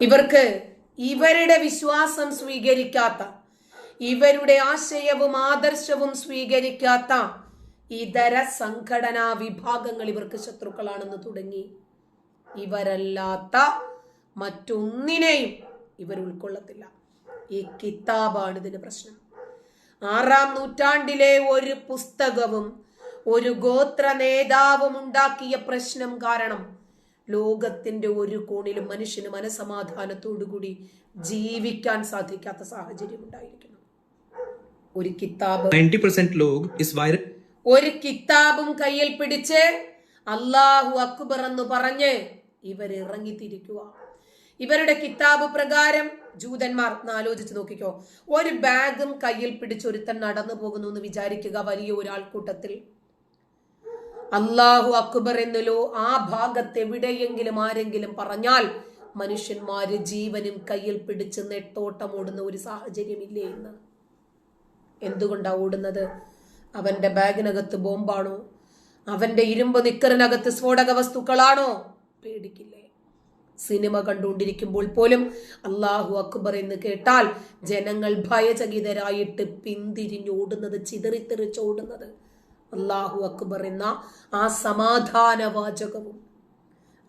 ഇവർക്ക് ഇവരുടെ വിശ്വാസം സ്വീകരിക്കാത്ത ഇവരുടെ ആശയവും ആദർശവും സ്വീകരിക്കാത്ത ഇതര സംഘടനാ വിഭാഗങ്ങൾ ഇവർക്ക് ശത്രുക്കളാണെന്ന് തുടങ്ങി. ഇവരല്ലാത്ത മറ്റൊന്നിനെയും ഇവർ ഉൾക്കൊള്ളത്തില്ല. ഈ കിതാബാണ് ഇതിന് പ്രശ്നം. ആറാം നൂറ്റാണ്ടിലെ ഒരു പുസ്തകവും ഒരു ഗോത്ര നേതാവും ഉണ്ടാക്കിയ പ്രശ്നം കാരണം ലോകത്തിന്റെ ഒരു കോണിലും മനുഷ്യന് മനസമാധാനത്തോടുകൂടി ജീവിക്കാൻ സാധിക്കാത്ത സാഹചര്യം ഉണ്ടായിരിക്കുന്നു. ഒരു കിതാബ് ഒരു കിതാബും കയ്യിൽ പിടിച്ച് അള്ളാഹു അക്ബർ എന്ന് പറഞ്ഞ് ഇവർ ഇറങ്ങിത്തിരിക്കുക ഇവരുടെ കിതാബ് പ്രകാരം ജൂതന്മാർ ആലോചിച്ച് നോക്കിക്കോ. ഒരു ബാഗും കയ്യിൽ പിടിച്ച് ഒരുത്തൻ നടന്നു പോകുന്നു എന്ന് വിചാരിക്കുക വലിയ ഒരാൾക്കൂട്ടത്തിൽ. അള്ളാഹു അക്ബർ എന്നല്ലോ ആ ഭാഗത്ത് എവിടെയെങ്കിലും ആരെങ്കിലും പറഞ്ഞാൽ മനുഷ്യന്മാര് ജീവനും കയ്യിൽ പിടിച്ച് നെട്ടോട്ടം ഓടുന്ന ഒരു സാഹചര്യമില്ലേ ഇന്ന്? എന്തുകൊണ്ടാ ഓടുന്നത്? അവന്റെ ബാഗിനകത്ത് ബോംബാണോ? അവന്റെ ഇരുമ്പ് നിക്കറിനകത്ത് സ്ഫോടക വസ്തുക്കളാണോ? പേടിക്കില്ലേ? സിനിമ കണ്ടുകൊണ്ടിരിക്കുമ്പോൾ പോലും അള്ളാഹു അക്ബർ എന്ന് കേട്ടാൽ ജനങ്ങൾ ഭയചകിതരായിട്ട് പിന്തിരിഞ്ഞോടുന്നത് ചിതറിത്തെറിച്ചോടുന്നത് അള്ളാഹു അക്ബർ എന്ന ആ സമാധാന വാചകവും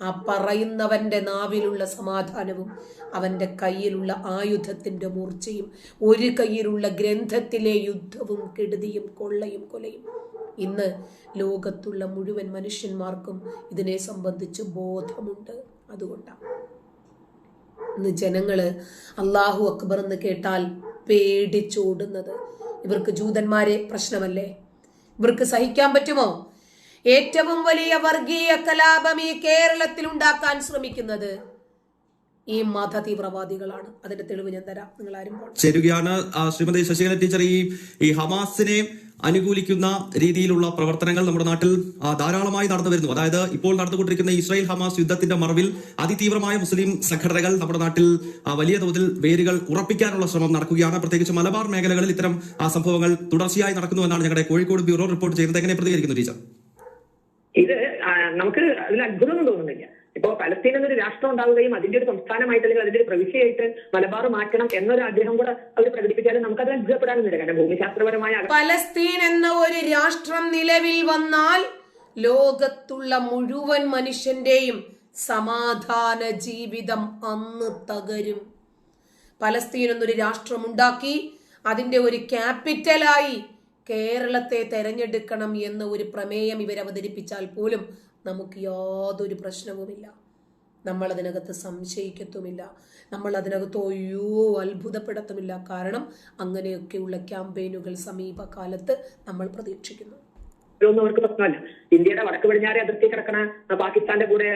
ആ പറയുന്നവന്റെ നാവിലുള്ള സമാധാനവും അവന്റെ കയ്യിലുള്ള ആയുധത്തിന്റെ മൂർച്ചയും ഒരു കയ്യിലുള്ള ഗ്രന്ഥത്തിലെ യുദ്ധവും കെടുതിയും കൊള്ളയും കൊലയും. ഇന്ന് ലോകത്തുള്ള മുഴുവൻ മനുഷ്യന്മാർക്കും ഇതിനെ സംബന്ധിച്ച് ബോധമുണ്ട് അതുകൊണ്ടാണ്. ഇന്ന് ജനങ്ങൾ അള്ളാഹു അക്ബർ എന്ന് കേട്ടാൽ പേടിച്ചോടുന്നത്. ഇവർക്ക് ജൂതന്മാരെ പ്രശ്നമല്ലേ? ഇവർക്ക് സഹിക്കാൻ പറ്റുമോ? ഏറ്റവും വലിയ വർഗീയ കലാപം ഈ കേരളത്തിൽ ഉണ്ടാക്കാൻ ശ്രമിക്കുന്നത് ഈ മത തീവ്രവാദികളാണ് അതിന്റെ തെളിവ് ഞാൻ തരാം. നിങ്ങൾ ആരും. ചേരുകയാണ് ശ്രീമതി ശശികല ടീച്ചർ. ഈ ഈ ഹമാസിനെ അനുകൂലിക്കുന്ന രീതിയിലുള്ള പ്രവർത്തനങ്ങൾ നമ്മുടെ നാട്ടിൽ ധാരാളമായി നടന്നു വരുന്നു. അതായത് ഇപ്പോൾ നടന്നുകൊണ്ടിരിക്കുന്ന ഇസ്രായേൽ ഹമാസ് യുദ്ധത്തിന്റെ മറവിൽ അതിതീവ്രമായ മുസ്ലിം സംഘടനകൾ നമ്മുടെ നാട്ടിൽ വലിയ തോതിൽ വേരുകൾ ഉറപ്പിക്കാനുള്ള ശ്രമം നടക്കുകയാണ്. പ്രത്യേകിച്ച് മലബാർ മേഖലകളിൽ ഇത്തരം ആ, സംഭവങ്ങൾ തുടർച്ചയായി നടക്കുന്നു എന്നാണ് ഞങ്ങളുടെ കോഴിക്കോട് ബ്യൂറോ റിപ്പോർട്ട് ചെയ്യുന്നത്. എങ്ങനെ പ്രതികരിക്കുന്നു ടീച്ചർ? ഇത് നമുക്ക് അതിൽ അത്ഭുതമൊന്നും തോന്നുന്നില്ല. ഇപ്പോ പലസ്തീൻ എന്നൊരു രാഷ്ട്രം ഉണ്ടാവുകയും അതിന്റെ ഒരു സംസ്ഥാനമായിട്ട് അല്ലെങ്കിൽ അതിന്റെ ഒരു പ്രവിശ്യയായിട്ട് മലബാർ മാറ്റണം എന്നൊരു ആഗ്രഹം കൂടെ അവർ പ്രകടിപ്പിച്ചാലും നമുക്കത് അത്ഭുതപ്പെടാനൊന്നുമില്ല കാരണം ഭൂമിശാസ്ത്രപരമായ പലസ്തീൻ എന്ന ഒരു രാഷ്ട്രം നിലവിൽ വന്നാൽ ലോകത്തുള്ള മുഴുവൻ മനുഷ്യന്റെയും സമാധാന ജീവിതം അന്ന് തകരും. പലസ്തീൻ എന്നൊരു രാഷ്ട്രമുണ്ടാക്കി അതിന്റെ ഒരു ക്യാപിറ്റലായി കേരളത്തെ തെരഞ്ഞെടുക്കണം എന്ന ഒരു പ്രമേയം ഇവർ അവതരിപ്പിച്ചാൽ പോലും നമുക്ക് യാതൊരു പ്രശ്നവുമില്ല. നമ്മൾ അതിനകത്ത് സംശയിക്കത്തുമില്ല. നമ്മൾ അതിനകത്ത് ഒയ്യോ അത്ഭുതപ്പെടത്തുമില്ല. കാരണം അങ്ങനെയൊക്കെയുള്ള ക്യാമ്പയിനുകൾ സമീപകാലത്ത് നമ്മൾ പ്രതീക്ഷിക്കുന്നു. ഒന്നും അവർക്ക് പ്രശ്നമല്ല. ഇന്ത്യയുടെ വടക്ക് പടിഞ്ഞാറെ അതിർത്തി കിടക്കണ പാകിസ്ഥാന്റെ കൂടെ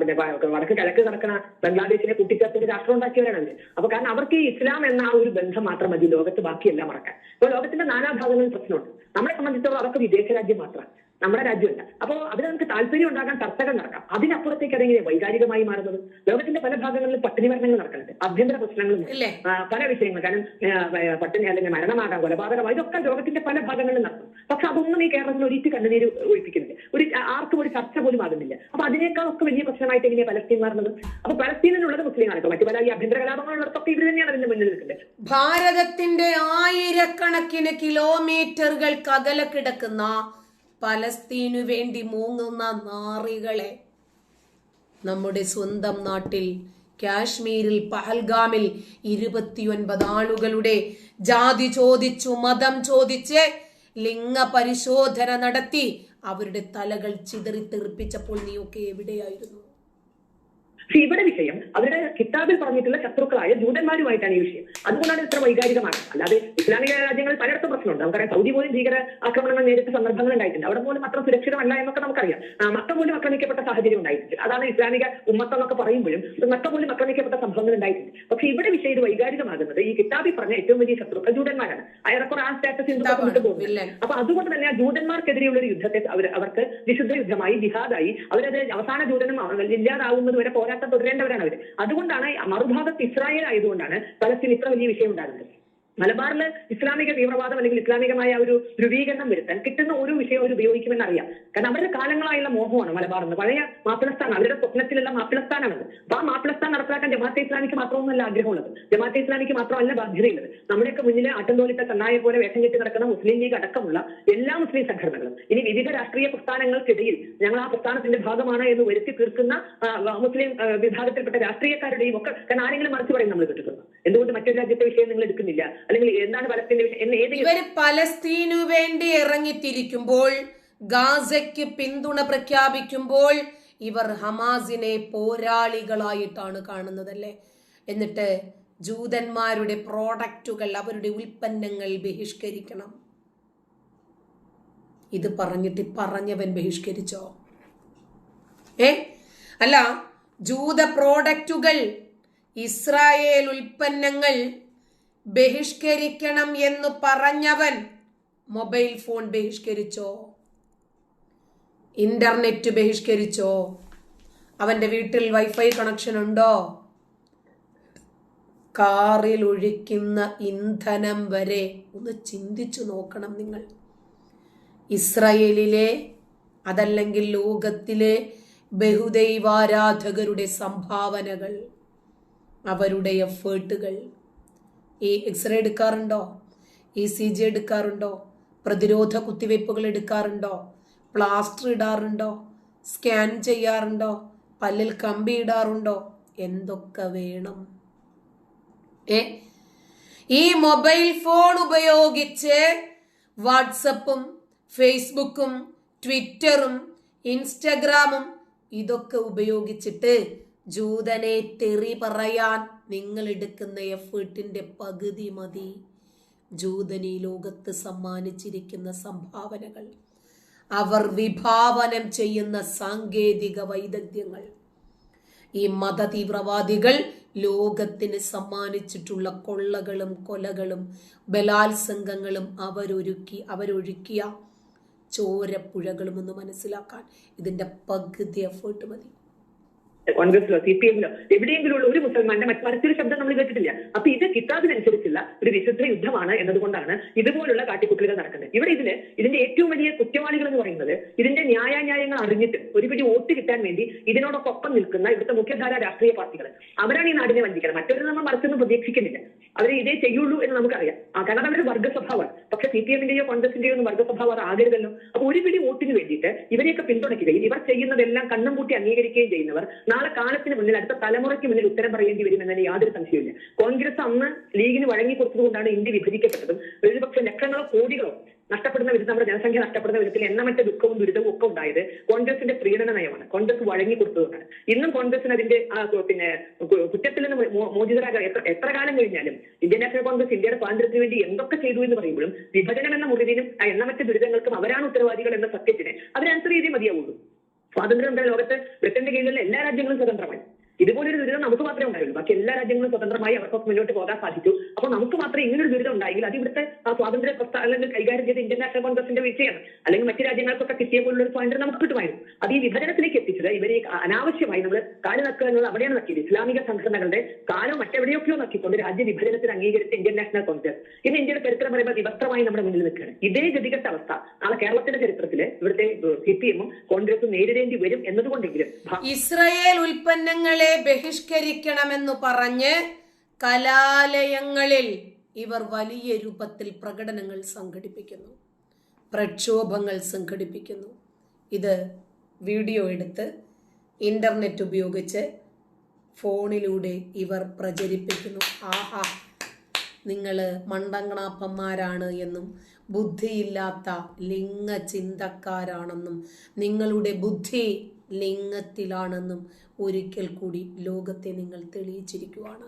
പിന്നെ വടക്ക് കിഴക്ക് കിടക്കണ ബംഗ്ലാദേശിനെ കൂട്ടിച്ചേർത്ത് ഒരു രാഷ്ട്രം ഉണ്ടാക്കിയവരാണ് അവർ. അപ്പൊ കാരണം അവർക്ക് ഈ ഇസ്ലാം എന്ന ആ ഒരു ബന്ധം മാത്രം മതി. ലോകത്ത് ബാക്കിയെല്ലാം മറക്കാൻ. അപ്പൊ ലോകത്തിന്റെ നാനാഭാഗങ്ങളിൽ പ്രശ്നമുണ്ട്. നമ്മളെ സംബന്ധിച്ചിടത്തോളം അവർക്ക് വിദേശ രാജ്യം മാത്രമാണ്. നമ്മുടെ രാജ്യമല്ല. അപ്പോൾ അതിന് നമുക്ക് താല്പര്യം ഉണ്ടാകാൻ ചർച്ചകൾ നടക്കാം. അതിനപ്പുറത്തേക്ക് അതെങ്ങനെ വൈകാരികമായി മാറുന്നത്? ലോകത്തിന്റെ പല ഭാഗങ്ങളിലും പട്ടിണി മരണങ്ങൾ നടക്കുന്നുണ്ട് ആഭ്യന്തര പ്രശ്നങ്ങളും പല വിഷയങ്ങൾ. കാരണം പട്ടിണി അല്ലെങ്കിൽ മരണമാകാം കൊലപാതകം ഇതൊക്കെ ലോകത്തിന്റെ പല ഭാഗങ്ങളിലും നടക്കും. പക്ഷെ അതൊന്നും ഈ കേരളത്തിൽ ഒരിറ്റ് കണ്ണുനീര് ഒഴിപ്പിക്കുന്നില്ല. ഒരു ആർക്കും ഒരു ചർച്ച പോലും ആകുന്നില്ല. അപ്പൊ അതിനേക്കാളൊക്കെ വലിയ പ്രശ്നമായിട്ട് എങ്ങനെയാ പലസ്തീൻ മാറുന്നത്? അപ്പൊ പലസ്തീനിലുള്ളത് ഇപ്പൊ മറ്റു പല ഈ ആഭ്യന്തര കലാപങ്ങളുള്ളതൊക്കെ ഇവർ തന്നെയാണ് അതിന്റെ മുന്നിൽ നിൽക്കുന്നത്. ഭാരതത്തിന്റെ ആയിരക്കണക്കിന് കിലോമീറ്ററുകൾക്ക് അകലെ കിടക്കുന്ന പലസ്തീനു വേണ്ടി മൂങ്ങുന്ന നാറികളെ നമ്മുടെ സ്വന്തം നാട്ടിൽ കാശ്മീരിൽ പഹൽഗാമിൽ ഇരുപത്തിയൊൻപത് ആളുകളുടെ ജാതി ചോദിച്ചു മതം ചോദിച്ച് ലിംഗ പരിശോധന നടത്തി അവരുടെ തലകൾ ചിതറി തെറിപ്പിച്ചപ്പോൾ നീ ഒക്കെ എവിടെയായിരുന്നു? പക്ഷെ ഇവിടെ വിഷയം അവരുടെ കിതാബിൽ പറഞ്ഞിട്ടുള്ള ശത്രുക്കളായ ജൂതന്മാരുമായിട്ടാണ് ഈ വിഷയം. അതുകൊണ്ടാണ് ഇത്ര വൈകാരികമാണ്. അല്ലാതെ ഇസ്ലാമിക രാജ്യങ്ങളിൽ പലയിടത്തും പ്രശ്നമുണ്ട്. നമുക്കറിയാം സൗദി പോലും ഭീകര ആക്രമണങ്ങൾ നേരിട്ട സന്ദർഭങ്ങൾ ഉണ്ടായിട്ടുണ്ട്. അവിടെ പോലും അത്ര സുരക്ഷിതമല്ല എന്നൊക്കെ നമുക്കറിയാം. മക്ക പോലും ആക്രമിക്കപ്പെട്ട സാഹചര്യം ഉണ്ടായിട്ടുണ്ട്. അതാണ് ഇസ്ലാമിക ഉമ്മത്ത് എന്നൊക്കെ പറയുമ്പോഴും മക്ക പോലും ആക്രമിക്കപ്പെട്ട സംഭവങ്ങൾ ഉണ്ടായിട്ടുണ്ട്. പക്ഷെ ഇവിടെ വിഷയം ഇത് വൈകാരികമാകുന്നത് ഈ കിതാബി പറഞ്ഞ ഏറ്റവും വലിയ ശത്രുക്കൾ ജൂതന്മാരാണ്. അയറക്കുറെ ആ സ്റ്റാറ്റസ് ഹിന്ദുക്കൾ വിട്ടു പോകുന്നത് വില്ലൻ. അപ്പൊ അതുകൊണ്ട് തന്നെ ആ ജൂതന്മാർക്കെതിരെയുള്ള ഒരു യുദ്ധത്തെ അവർ അവർക്ക് വിശുദ്ധ യുദ്ധമായി ജിഹാദായി അവരത് അവസാന ജൂതനും ഇല്ലാതാവുന്നത് വരെ പോരാട്ടം തുടരേണ്ടവരാണ് അവർ അതുകൊണ്ടാണ് മറുഭാഗത്ത് ഇസ്രായേൽ ആയതുകൊണ്ടാണ് പലസ്തീൻ ഇത്ര വലിയ വിഷയം ഉണ്ടാകുന്നത്. മലബാറിൽ ഇസ്ലാമിക തീവ്രവാദം അല്ലെങ്കിൽ ഇസ്ലാമികമായ ഒരു ധ്രുവീകരണം വരുത്താൻ കിട്ടുന്ന ഒരു വിഷയം അവർ ഉപയോഗിക്കുമെന്ന് അറിയാം കാരണം അവരുടെ കാലങ്ങളായുള്ള മോഹമാണ് മലബാർ എന്ന് പഴയ മാപ്പിളസ്ഥാനം അവരുടെ സ്വപ്നത്തിലുള്ള മാപ്പിളസ്ഥാനാണത് അപ്പൊ ആ മാപ്പിളസ്ഥാൻ നടപ്പാക്കാൻ ജമാഅത്തെ ഇസ്ലാമിക്ക് മാത്രമൊന്നുമല്ല ആഗ്രഹമുള്ളത്. ജമാഅത്തെ ഇസ്ലാമിക്ക് മാത്രമല്ല ബാധ്യതയുള്ളത് നമ്മുടെയൊക്കെ മുന്നിൽ ആട്ടംതോലിത്ത കണ്ണായ പോലെ വേഷം കെട്ടി നടക്കുന്ന മുസ്ലിം ലീഗ് അടക്കമുള്ള എല്ലാ മുസ്ലിം സംഘടനകളും. ഇനി വിവിധ രാഷ്ട്രീയ പ്രസ്ഥാനങ്ങൾക്കിടയിൽ ഞങ്ങൾ ആ പ്രസ്ഥാനത്തിന്റെ ഭാഗമാണ് എന്ന് വരുത്തി തീർക്കുന്ന മുസ്ലിം വിഭാഗത്തിൽപ്പെട്ട രാഷ്ട്രീയക്കാരുടെയും ഒക്കെ കാരണം ആരെങ്കിലും മറിച്ച് പറയും നമ്മൾ കേട്ടിട്ടുണ്ട് എന്തുകൊണ്ട് മറ്റൊരു രാജ്യത്തെ വിഷയം നിങ്ങൾ എടുക്കുന്നില്ല? അല്ലെങ്കിൽ എന്താണ് ഇവർ പലസ്തീനു വേണ്ടി ഇറങ്ങിത്തിരിക്കുമ്പോൾ ഗാസയ്ക്ക് പിന്തുണ പ്രഖ്യാപിക്കുമ്പോൾ ഇവർ ഹമാസിനെ പോരാളികളായിട്ടാണ് കാണുന്നതല്ലേ? എന്നിട്ട് ജൂതന്മാരുടെ പ്രോഡക്റ്റുകൾ അവരുടെ ഉൽപ്പന്നങ്ങൾ ബഹിഷ്കരിക്കണം. ഇത് പറഞ്ഞിട്ട് പറഞ്ഞവൻ ബഹിഷ്കരിച്ചോ? ഏ? അല്ല ജൂത പ്രോഡക്റ്റുകൾ ഇസ്രായേൽ ഉൽപ്പന്നങ്ങൾ ബഹിഷ്കരിക്കണം എന്ന് പറഞ്ഞവൻ മൊബൈൽ ഫോൺ ബഹിഷ്കരിച്ചോ? ഇന്റർനെറ്റ് ബഹിഷ്കരിച്ചോ? അവന്റെ വീട്ടിൽ വൈഫൈ കണക്ഷൻ ഉണ്ടോ? കാറിൽ ഒഴിക്കുന്ന ഇന്ധനം വരെ ഒന്ന് ചിന്തിച്ചു നോക്കണം നിങ്ങൾ. ഇസ്രയേലിലെ അതല്ലെങ്കിൽ ലോകത്തിലെ ബഹുദൈവാരാധകരുടെ സംഭാവനകൾ അവരുടെ എഫേർട്ടുകൾ. ഈ എക്സ്റേ എടുക്കാറുണ്ടോ? ഇ സി ജി എടുക്കാറുണ്ടോ? പ്രതിരോധ കുത്തിവയ്പ്പുകൾ എടുക്കാറുണ്ടോ? പ്ലാസ്റ്റർ ഇടാറുണ്ടോ? സ്കാൻ ചെയ്യാറുണ്ടോ? പല്ലിൽ കമ്പി ഇടാറുണ്ടോ? എന്തൊക്കെ വേണം? ഏ? ഈ മൊബൈൽ ഫോൺ ഉപയോഗിച്ച് വാട്സപ്പും ഫേസ്ബുക്കും ട്വിറ്ററും ഇൻസ്റ്റഗ്രാമും ഇതൊക്കെ ഉപയോഗിച്ചിട്ട് ജൂതനെ തെറി പറയാൻ നിങ്ങൾ എടുക്കുന്ന എഫേർട്ടിന്റെ പകുതി മതി. ജൂതനി ലോകത്ത് സമ്മാനിച്ചിരിക്കുന്ന സംഭാവനകൾ അവർ വിഭാവനം ചെയ്യുന്ന സാങ്കേതിക വൈദഗ്ധ്യങ്ങൾ ഈ മത തീവ്രവാദികൾ ലോകത്തിന് സമ്മാനിച്ചിട്ടുള്ള കൊള്ളകളും കൊലകളും ബലാത്സംഗങ്ങളും അവരൊരുക്കി അവരൊഴുക്കിയ ചോരപ്പുഴകളും ഒന്ന് മനസ്സിലാക്കാൻ ഇതിന്റെ പകുതി എഫേർട്ട് മതി. കോൺഗ്രസിലോ സി പി എമ്മിലോ എവിടെയെങ്കിലും ഉള്ള ഒരു മുസൽമാന്റെ മറ്റു മറ്റൊരു ശബ്ദം നമ്മൾ കേട്ടിട്ടില്ല. അപ്പൊ ഇത് കിതാബിനനുസരിച്ചുള്ള ഒരു വിശുദ്ധ യുദ്ധമാണ് എന്നതുകൊണ്ടാണ് ഇതുപോലുള്ള കാട്ടിക്കുട്ടലുകൾ നടക്കുന്നത്. ഇവിടെ ഇതിൽ ഇതിന്റെ ഏറ്റവും വലിയ കുറ്റവാളികൾ എന്ന് പറയുന്നത് ഇതിന്റെ ന്യായാന്യായങ്ങൾ അറിഞ്ഞിട്ട് ഒരു പിടി വോട്ട് കിട്ടാൻ വേണ്ടി ഇതിനോടൊപ്പം നിൽക്കുന്ന ഇവിടുത്തെ മുഖ്യധാര രാഷ്ട്രീയ പാർട്ടികൾ. അവരാണ് ഈ നാടിനെ വഞ്ചിക്കുന്നത് മറ്റൊരു നമ്മൾ മറിച്ചൊന്നും പ്രതീക്ഷിക്കുന്നില്ല. അവർ ഇതേ ചെയ്യുള്ളൂ എന്ന് നമുക്കറിയാം. കാരണം അവരുടെ വർഗ സ്വഭാവമാണ് പക്ഷെ സി പി എമ്മിന്റെയോ കോൺഗ്രസിന്റെയോ ഒന്നും വർഗ സ്വഭാവം അത് ആകരുതല്ലോ. അപ്പൊ ഒരു പിടി വോട്ടിന് വേണ്ടിയിട്ട് ഇവരെയൊക്കെ പിന്തുണയ്ക്കുകയും ഇവർ ചെയ്യുന്നതെല്ലാം കണ്ണും പൂട്ടി അംഗീകരിക്കുകയും ചെയ്യുന്നവർ നാളെ കാലത്തിന് മുന്നിൽ അടുത്ത തലമുറയ്ക്ക് മുന്നിൽ ഉത്തരം പറയേണ്ടി വരുമെന്നതിന് യാതൊരു സംശയമില്ല കോൺഗ്രസ് അന്ന് ലീഗിന് വഴങ്ങി കൊടുത്തതുകൊണ്ടാണ് ഇന്ത്യ വിഭജിക്കപ്പെട്ടതും. ഒരുപക്ഷെ ലക്ഷങ്ങളോ കോടികളോ നഷ്ടപ്പെടുന്ന വിധത്തിൽ നമ്മുടെ ജനസംഖ്യ നഷ്ടപ്പെടുന്ന വിധത്തിൽ എണ്ണമറ്റ ദുഃഖവും ദുരിതവും ഒക്കെ ഉണ്ടായത് കോൺഗ്രസിന്റെ പ്രീണന നയമാണ്. കോൺഗ്രസ് വഴങ്ങി കൊടുത്തതുകൊണ്ടാണ്. ഇന്നും കോൺഗ്രസിന് അതിന്റെ പിന്നെ കുറ്റത്തിൽ നിന്ന് മോചിതരാകാൻ എത്ര കാലം കഴിഞ്ഞാലും ഇന്ത്യൻ നാഷണൽ കോൺഗ്രസ് ഇന്ത്യയുടെ സ്വാതന്ത്ര്യത്തിന് വേണ്ടി എന്തൊക്കെ ചെയ്തു എന്ന് പറയുമ്പോഴും വിഭജനം എന്ന മുറിവിനും ആ എണ്ണമറ്റ ദുരിതങ്ങൾക്കും അവരാണ് ഉത്തരവാദികൾ എന്ന സത്യത്തിന് അതിനനുസരിച്ച് ചെയ്തേ മതിയാവുള്ളൂ. സ്വാതന്ത്ര്യം ഉണ്ടായ ലോകത്ത് ബ്രിട്ടന്റെ കീഴിലുള്ള എല്ലാ രാജ്യങ്ങളും സ്വതന്ത്രമായി. ഇതുപോലൊരു ദുരിതം നമുക്ക് മാത്രമേ ഉണ്ടായുള്ളൂ. ബാക്കി എല്ലാ രാജ്യങ്ങളും സ്വതന്ത്രമായി അവർക്ക് മുന്നോട്ട് പോകാൻ സാധിച്ചു. അപ്പോൾ നമുക്ക് മാത്രമേ ഇങ്ങനൊരു ദുരിതം ഉണ്ടായെങ്കിൽ അത് ഇവിടുത്തെ സ്വാതന്ത്ര്യ പ്രസ്ഥാന അല്ലെങ്കിൽ കൈകാര്യം ചെയ്ത ഇന്ത്യൻ നാഷണൽ കോൺഗ്രസിന്റെ വീഴ്ചയാണ് അല്ലെങ്കിൽ മറ്റു രാജ്യങ്ങൾക്കൊക്കെ കിട്ടിയ പോലുള്ള ഒരു സ്വാതന്ത്ര്യം നമുക്ക് കിട്ടുമായിരുന്നു. അത് ഈ വിഭജനത്തിലേക്ക് എത്തിച്ചത് ഇവരെ അനാവശ്യമായി നമ്മൾ കാൽ നക്കുക എന്നുള്ളത് അവിടെയാണ് നക്കിയത്. ഇസ്ലാമിക സംഘടനകളുടെ കാലം മറ്റെവിടെയൊക്കെയോ നക്കിക്കൊണ്ട് രാജ്യ വിഭജനത്തിന് അംഗീകരിച്ച ഇന്ത്യൻ നാഷണൽ കോൺഗ്രസ്. ഇന്ന് ഇന്ത്യയുടെ ചരിത്രം പറയുമ്പോൾ വിവസ്ത്രമായി നമ്മുടെ മുന്നിൽ നിൽക്കുകയാണ്. ഇതേ ഗതികെട്ട അവസ്ഥ നാളെ കേരളത്തിന്റെ ചരിത്രത്തിൽ ഇവിടുത്തെ സി പി എമ്മും കോൺഗ്രസും നേരിടേണ്ടി വരും എന്നതുകൊണ്ടെങ്കിലും ഇസ്രയേൽ ഉൽപ്പന്നങ്ങളെ ബഹിഷ്കരിക്കണമെന്ന് പറഞ്ഞ് കലാലയങ്ങളിൽ ഇവർ വലിയ രൂപത്തിൽ പ്രകടനങ്ങൾ സംഘടിപ്പിക്കുന്നു. പ്രക്ഷോഭങ്ങൾ സംഘടിപ്പിക്കുന്നു. ഇത് വീഡിയോ എടുത്ത് ഇന്റർനെറ്റ് ഉപയോഗിച്ച് ഫോണിലൂടെ ഇവർ പ്രചരിപ്പിക്കുന്നു. ആഹാ നിങ്ങൾ മണ്ടങ്ങണാപ്പന്മാരാണ് എന്നും ബുദ്ധിയില്ലാത്ത ലിംഗ ചിന്തക്കാരാണെന്നും നിങ്ങളുടെ ബുദ്ധി ലിംഗത്തിലാണെന്നും ഒരിക്കൽ കൂടി ലോകത്തെ നിങ്ങൾ തെളിയിച്ചിരിക്കുവാണ്.